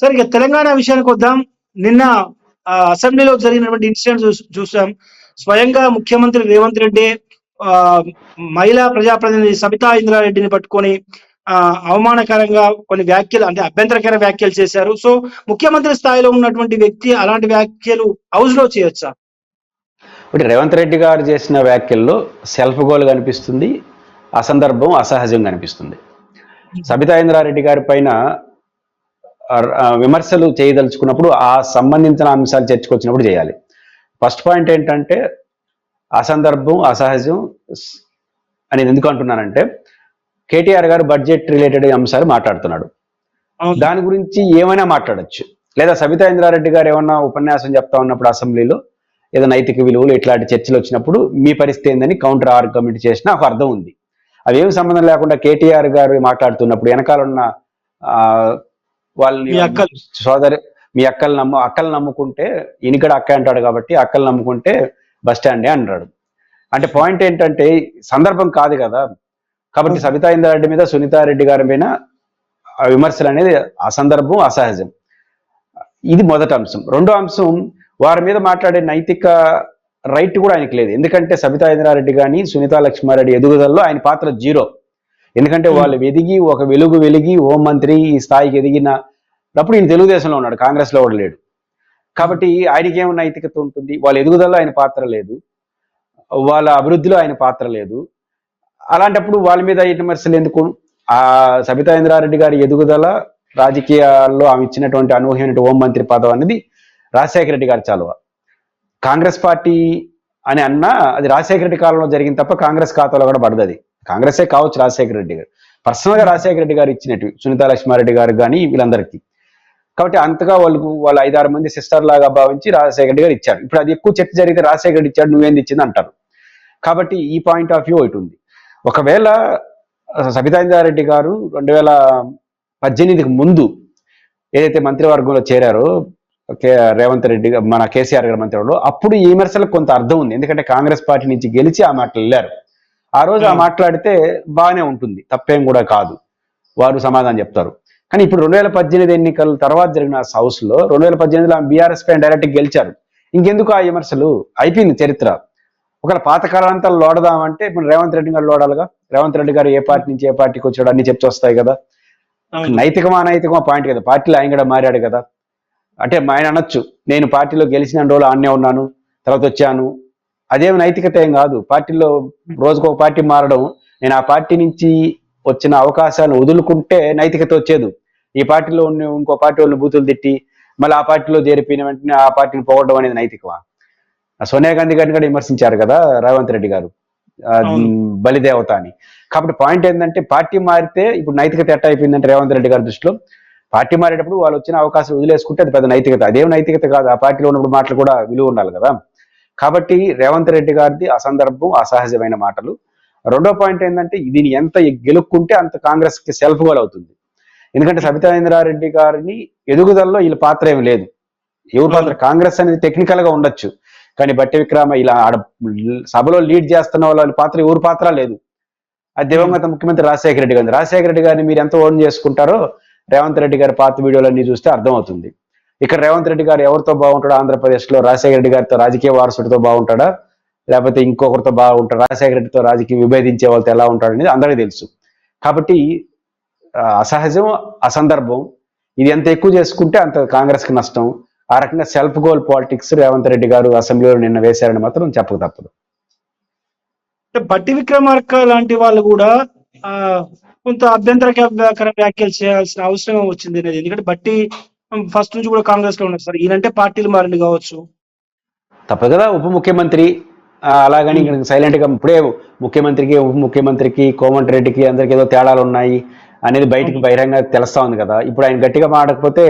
Sir ఇక తెలంగాణ విషయానికి వద్దాం. నిన్న అసెంబ్లీలో జరిగినటువంటి ఇన్సిడెంట్ చూసాం స్వయంగా ముఖ్యమంత్రి రేవంత్ రెడ్డి మహిళా ప్రజాప్రతినిధి సబితా ఇంద్రారెడ్డిని పట్టుకొని అవమానకరంగా కొన్ని వ్యాఖ్యలు అంటే అభ్యంతరకర వ్యాఖ్యలు చేశారు. సో ముఖ్యమంత్రి స్థాయిలో ఉన్నటువంటి వ్యక్తి అలాంటి వ్యాఖ్యలు హౌస్లో చేయొచ్చా? ఒకటి రేవంత్ రెడ్డి గారు చేసిన వ్యాఖ్యల్లో సెల్ఫ్ గోల్ కనిపిస్తుంది అసందర్భం అసహజం కనిపిస్తుంది. సబితా ఇంద్రారెడ్డి గారి పైన విమర్శలు చేయదలుచుకున్నప్పుడు ఆ సంబంధించిన అంశాలు చర్చకొచ్చినప్పుడు చేయాలి. ఫస్ట్ పాయింట్ ఏంటంటే అసందర్భం అసహజం అనేది ఎందుకు అంటున్నానంటే కేటీఆర్ గారు బడ్జెట్ రిలేటెడ్ అంశాలు మాట్లాడుతున్నాడు. దాని గురించి ఏమైనా మాట్లాడొచ్చు. లేదా సబితా ఇంద్రారెడ్డి గారు ఏమన్నా ఉపన్యాసం చెప్తా ఉన్నప్పుడు అసెంబ్లీలో ఏదో నైతిక విలువలు ఇట్లాంటి చర్చలు వచ్చినప్పుడు మీ పరిస్థితి ఏందని కౌంటర్ ఆర్గ్యుమెంట్ చేసినా ఒక అర్థం ఉంది. అవి ఏమి సంబంధం లేకుండా కేటీఆర్ గారు మాట్లాడుతున్నప్పుడు వెనకాల ఉన్న ఆ, వాళ్ళని మీ అక్కలు. సోదరి మీ అక్కలు నమ్ము అక్కలు నమ్ముకుంటే ఈయనకడ అక్క అంటాడు కాబట్టి అక్కలు నమ్ముకుంటే బస్ స్టాండే అంటాడు. అంటే పాయింట్ ఏంటంటే సందర్భం కాదు కదా. కాబట్టి సబితా ఇంద్రారెడ్డి మీద సునీతారెడ్డి గారి మీద ఆ విమర్శలు అనేది అసందర్భం అసహజం. ఇది మొదటి అంశం. రెండో అంశం వారి మీద మాట్లాడే నైతిక రైట్ కూడా ఆయనకి లేదు. ఎందుకంటే సబితా ఇంద్రారెడ్డి కానీ సునీతా లక్ష్మారెడ్డి ఎదుగుదలలో ఆయన పాత్ర జీరో. ఎందుకంటే Hmm. వాళ్ళు ఎదిగి ఒక వెలుగు వెలిగి హోం మంత్రి ఈ స్థాయికి ఎదిగిన అప్పుడు ఈయన తెలుగుదేశంలో ఉన్నాడు కాంగ్రెస్లో కూడా లేడు. కాబట్టి ఆయనకి ఏమి నైతికత ఉంటుంది? వాళ్ళ ఎదుగుదలలో ఆయన పాత్ర లేదు. వాళ్ళ అభివృద్ధిలో ఆయన పాత్ర లేదు. అలాంటప్పుడు వాళ్ళ మీద విమర్శలు ఎందుకు? ఆ సబితా ఇంద్రారెడ్డి గారి ఎదుగుదల రాజకీయాల్లో ఆమె ఇచ్చినటువంటి అనూహ్యమైన హోం మంత్రి పదవి అనేది రాజశేఖర రెడ్డి గారి చాలువ. కాంగ్రెస్ పార్టీ అని అన్నా అది రాజశేఖర రెడ్డి కాలంలో జరిగింది తప్ప కాంగ్రెస్ ఖాతాలో కూడా పడదు అది. కాంగ్రెసే కావచ్చు రాజశేఖర రెడ్డి గారు. పర్సనల్గా రాజశేఖర రెడ్డి గారు ఇచ్చినట్టు సునీత లక్ష్మారెడ్డి గారు కానీ వీళ్ళందరికీ. కాబట్టి అంతగా వాళ్ళకు వాళ్ళ ఐదారు మంది సిస్టర్ లాగా భావించి రాజశేఖర రెడ్డి గారు ఇచ్చారు. ఇప్పుడు అది ఎక్కువ చర్చ జరిగితే రాజశేఖర రెడ్డి ఇచ్చాడు నువ్వేంది ఇచ్చింది అంటారు. కాబట్టి ఈ పాయింట్ ఆఫ్ వ్యూ ఒకటి ఉంది. ఒకవేళ సబితాంజారెడ్డి గారు రెండు వేల పద్దెనిమిదికి ముందు ఏదైతే మంత్రివర్గంలో చేరారో రేవంత్ రెడ్డి మన కేసీఆర్ గారి మంత్రివర్గంలో అప్పుడు ఈ విమర్శలకు కొంత అర్థం ఉంది. ఎందుకంటే కాంగ్రెస్ పార్టీ నుంచి గెలిచి ఆ మాటలు వెళ్ళారు. ఆ రోజు ఆ. మాట్లాడితే బాగానే ఉంటుంది. తప్పేం కూడా కాదు. వారు సమాధానం చెప్తారు. కానీ ఇప్పుడు రెండు వేల పద్దెనిమిది ఎన్నికల తర్వాత జరిగిన హౌస్లో రెండు వేల పద్దెనిమిదిలో బీఆర్ఎస్ పైన డైరెక్ట్ గెలిచారు. ఇంకెందుకు ఆ విమర్శలు? అయిపోయింది చరిత్ర. ఒకవేళ పాతకాలంతా లోడదామంటే ఇప్పుడు రేవంత్ రెడ్డి గారు లోడాలిగా? రేవంత్ రెడ్డి గారు ఏ పార్టీ నుంచి ఏ పార్టీకి వచ్చాడు అన్ని చెప్తూ వస్తాయి కదా. నైతికమా అనైతికమా పాయింట్ కదా. పార్టీలో ఆయన కూడా మారాడు కదా. అంటే మా ఆయన అనొచ్చు. నేను పార్టీలో గెలిచిన రోజులు ఆన్నే ఉన్నాను. తర్వాత వచ్చాను. అదేం నైతికత ఏం కాదు. పార్టీలో రోజుకు ఒక పార్టీ మారడం నేను ఆ పార్టీ నుంచి వచ్చిన అవకాశాలను వదులుకుంటే నైతికత వచ్చేది. ఈ పార్టీలో ఉన్న ఇంకో పార్టీ వాళ్ళని బూతులు తిట్టి మళ్ళీ ఆ పార్టీలో చేరిపోయిన వెంటనే ఆ పార్టీని పోవడం అనేది నైతికమా? సోనియా గాంధీ గారిని కూడా విమర్శించారు కదా రేవంత్ రెడ్డి గారు. బలిదేవత అని. కాబట్టి పాయింట్ ఏంటంటే పార్టీ మారితే ఇప్పుడు నైతికత ఎట్ట అయిపోయిందంటే రేవంత్ రెడ్డి గారి దృష్టిలో పార్టీ మారేటప్పుడు వాళ్ళు వచ్చిన అవకాశం వదిలేసుకుంటే అది పెద్ద నైతికత. అదేం నైతికత కాదు. ఆ పార్టీలో ఉన్నప్పుడు మాటలు కూడా విలువ ఉండాలి కదా. కాబట్టి రేవంత్ రెడ్డి గారిది అసందర్భం అసహజమైన మాటలు. రెండో పాయింట్ ఏంటంటే దీన్ని ఎంత గెలుక్కుంటే అంత కాంగ్రెస్కి సెల్ఫ్ గోల్ అవుతుంది. ఎందుకంటే సబితాయేంద్రారెడ్డి గారిని ఎదుగుదలలో వీళ్ళ పాత్ర ఏమి లేదు. ఎవరి పాత్ర? కాంగ్రెస్ అనేది టెక్నికల్గా ఉండొచ్చు. కానీ బట్టి విక్రమ ఇలా ఆడ సభలో లీడ్ చేస్తున్న వాళ్ళ పాత్ర ఎవరి పాత్ర లేదు. అది దివంగత ముఖ్యమంత్రి రాజశేఖర రెడ్డి గారు రాజశేఖర రెడ్డి గారిని మీరు ఎంత ఓన్ చేసుకుంటారో రేవంత్ రెడ్డి గారి పాత వీడియోలన్నీ చూస్తే అర్థమవుతుంది. ఇక్కడ రేవంత్ రెడ్డి గారు ఎవరితో బాగుంటాడు ఆంధ్రప్రదేశ్లో రాజశేఖర రెడ్డి గారితో రాజకీయ వారసుడితో బాగుంటాడా? లేకపోతే ఇంకొకరితో బాగుంటాడు? రాజశేఖర రెడ్డితో రాజకీయ విభేదించే వాళ్ళతో ఎలా ఉంటాడు అనేది అందరికీ తెలుసు. కాబట్టి అసహజం అసందర్భం ఇది ఎంత ఎక్కువ చేసుకుంటే అంత కాంగ్రెస్కి నష్టం. ఆ రకంగా self goal politics Revanth Reddy గారు అసెంబ్లీలో నిన్న వేశారని మాత్రం చెప్పక తప్పదు. బట్టి విక్రమార్క లాంటి వాళ్ళు కూడా కొంత అభ్యంతరకర వ్యాఖ్యలు చేయాల్సిన అవసరం వచ్చింది అనేది. ఎందుకంటే బట్టి ఫస్ట్ నుంచి కూడా కాంగ్రెస్లో ఉన్నారు సార్. ఈయనంటే పార్టీలు మారింది కావచ్చు. తప్పదు కదా ఉప ముఖ్యమంత్రి. అలాగని ఇక్కడ సైలెంట్గా ఇప్పుడే ముఖ్యమంత్రికి ఉప ముఖ్యమంత్రికి కోమటి రెడ్డికి అందరికి ఏదో తేడాలు ఉన్నాయి అనేది బయటికి బహిరంగ తెలుస్తా ఉంది కదా. ఇప్పుడు ఆయన గట్టిగా మాడకపోతే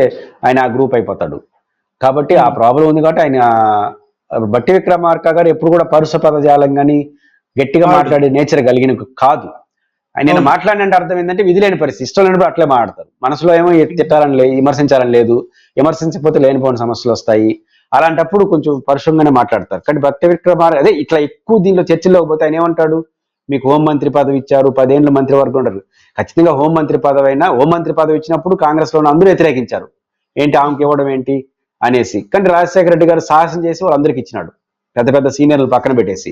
ఆయన ఆ గ్రూప్ అయిపోతాడు. కాబట్టి ఆ ప్రాబ్లం ఉంది కాబట్టి ఆయన బట్టి విక్రమార్క గారు ఎప్పుడు కూడా పరుష పదజాలం కానీ గట్టిగా. మాట్లాడే నేచర్ కలిగిన కాదు. ఆయన. మాట్లాడినంటే అర్థం ఏంటంటే విధి లేని పరిస్థితి. ఇష్టం లేనప్పుడు అట్లే మాట్లాడతారు. మనసులో ఏమో తిట్టాలని లేదు విమర్శించాలని లేదు. విమర్శించకపోతే లేనిపోయిన సమస్యలు వస్తాయి. అలాంటప్పుడు కొంచెం పరుషంగానే మాట్లాడతారు. కానీ భక్తి విక్రమార్ అదే ఇట్లా ఎక్కువ దీనిలో చర్చలోకి పోతే ఆయన ఏమంటాడు? మీకు హోం మంత్రి పదవి ఇచ్చారు పదేళ్ళు మంత్రివర్గం ఉండరు ఖచ్చితంగా హోం మంత్రి పదవి అయినా హోం మంత్రి పదవి ఇచ్చినప్పుడు కాంగ్రెస్లో ఉన్న అందరూ వ్యతిరేకించారు. ఏంటి ఆమెకి ఇవ్వడం ఏంటి? అనేసి. కానీ రాజశేఖర రెడ్డి గారు సాహసం చేసి వాళ్ళందరికీ ఇచ్చినాడు. పెద్ద పెద్ద సీనియర్లు పక్కన పెట్టేసి.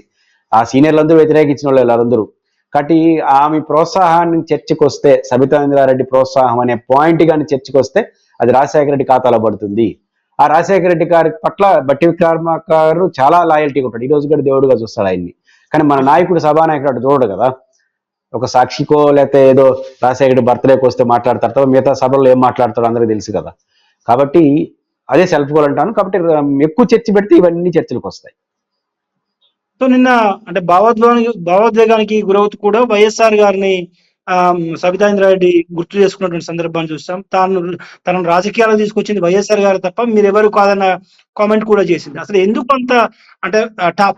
ఆ సీనియర్లందరూ వ్యతిరేకించిన వాళ్ళు వాళ్ళందరూ. కాబట్టి ఆమె ప్రోత్సాహాన్ని చర్చకు వస్తే సబితాంద్రారెడ్డి ప్రోత్సాహం అనే పాయింట్ కానీ చర్చకు వస్తే అది రాజశేఖర రెడ్డి ఖాతాలో పడుతుంది. ఆ రాజశేఖర రెడ్డి గారి పట్ల బట్టి విక్రమార్క గారు చాలా లాయల్టీగా ఉంటాడు ఈ రోజు కూడా దేవుడుగా చూస్తాడు ఆయన్ని. కానీ మన నాయకుడు సభానాయకుడు అటు చూడడు కదా. ఒక సాక్షికో లేకపోతే ఏదో రాజశేఖర బర్త్డేకి వస్తే మాట్లాడతారు తప్ప మిగతా సభల్లో ఏం మాట్లాడతాడో అందరికీ తెలుసు కదా. కాబట్టి అదే సెల్ఫ్ గోల్ అంటాను. కాబట్టి ఎక్కువ చర్చ పెడితే ఇవన్నీ చర్చలకు వస్తాయి. సో నిన్న అంటే భావోద్వేగానికి భావోద్వేగానికి గురవుతూ కూడా వైఎస్ఆర్ గారిని ఆ, సబితా ఇంద్రారెడ్డి గుర్తు చేసుకున్నటువంటి సందర్భాన్ని చూస్తాం. తాను తనను రాజకీయాలు తీసుకొచ్చింది వైఎస్ఆర్ గారు తప్ప మీరెవరు కాదన్న కామెంట్ కూడా చేసింది. అసలు ఎందుకు అంత అంటే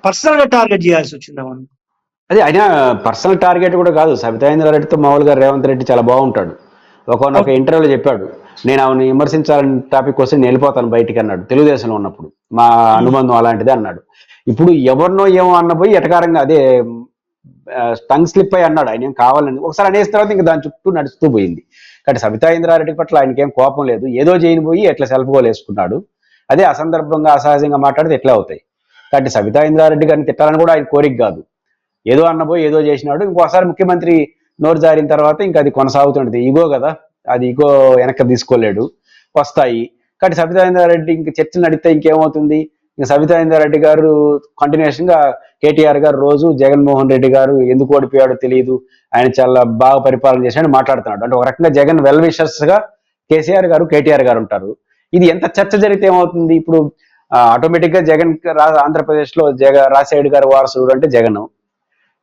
పర్సనల్గా టార్గెట్ చేయాల్సి వచ్చింది ఆమెను? అదే అయినా పర్సనల్ టార్గెట్ కూడా కాదు. సబితా రెడ్డితో మామూలుగా రేవంత్ రెడ్డి చాలా బాగుంటాడు. ఒకనొక ఇంటర్వ్యూలో చెప్పాడు. నేను ఆమెను విమర్శించాలని టాపిక్ వస్తే నేను వెళ్ళిపోతాను బయటికి అన్నాడు. తెలుగుదేశంలో ఉన్నప్పుడు. మా అనుబంధం అలాంటిదే అన్నాడు. ఇప్పుడు ఎవరినో ఏమో అన్నపోయి ఎటకారంగా అదే టంగ్ స్లిప్ అయి అన్నాడు. ఆయన ఏం కావాలని ఒకసారి అనేసిన తర్వాత ఇంకా దాని చుట్టూ నడుస్తూ పోయింది. కాబట్టి సబితా ఇంద్రారెడ్డి పట్ల ఆయనకి ఏం కోపం లేదు. ఏదో చేయని పోయి ఎట్లా సెల్ఫ్ గోల్ వేసుకున్నాడు. అదే అసందర్భంగా అసహజంగా మాట్లాడితే ఎట్లా అవుతాయి? కాబట్టి సబితా ఇంద్రారెడ్డి గారిని తిట్టాలని కూడా ఆయన కోరిక కాదు. ఏదో అన్నపోయి ఏదో చేసినాడు. ఇంకోసారి ముఖ్యమంత్రి నోరు జారిన తర్వాత ఇంకా అది కొనసాగుతుంటుంది. ఈగో కదా. అది ఇగో వెనక్కి తీసుకోలేడు. వస్తాయి. కాబట్టి సబితాయిందారెడ్డి ఇంక చర్చలు నడితే ఇంకేమవుతుంది? ఇంకా సబితాయిందారెడ్డి గారు కంటిన్యూషన్గా కేటీఆర్ గారు రోజు జగన్మోహన్ రెడ్డి గారు ఎందుకు ఓడిపోయాడో తెలియదు ఆయన చాలా బాగా పరిపాలన చేశాడని మాట్లాడుతున్నాడు. అంటే ఒక రకంగా జగన్ వెల్ విషర్స్గా కేసీఆర్ గారు కేటీఆర్ గారు ఉంటారు. ఇది ఎంత చర్చ జరిగితే ఏమవుతుంది? ఇప్పుడు ఆటోమేటిక్గా జగన్ రా- ఆంధ్రప్రదేశ్లో జగ రాజశేఖర్ గారు వారసుడు అంటే జగన్.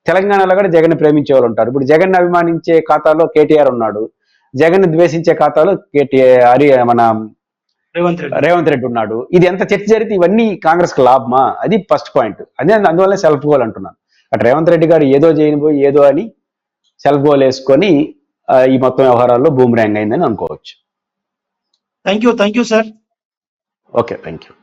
తెలంగాణలో కూడా జగన్ ప్రేమించే వాళ్ళు ఉంటారు. ఇప్పుడు జగన్ అభిమానించే ఖాతాలో కేటీఆర్ ఉన్నాడు. జగన్ ద్వేషించే ఖాతాలో కేటీఆర్ హరి మన రేవంత్ రెడ్డి. రేవంత్ రెడ్డి ఉన్నాడు. ఇది ఎంత చర్చ జరిగితే ఇవన్నీ కాంగ్రెస్కి లాభమా? అది ఫస్ట్ పాయింట్. అదే అందువల్ల సెల్ఫ్ గోల్ అంటున్నాను. అటు రేవంత్ రెడ్డి గారు ఏదో చేయని పోయి ఏదో అని సెల్ఫ్ గోల్ వేసుకొని ఈ మొత్తం వ్యవహారాల్లో బూమ్ ర్యాంగ్ అయిందని అనుకోవచ్చు. Thank you thank you sir okay thank you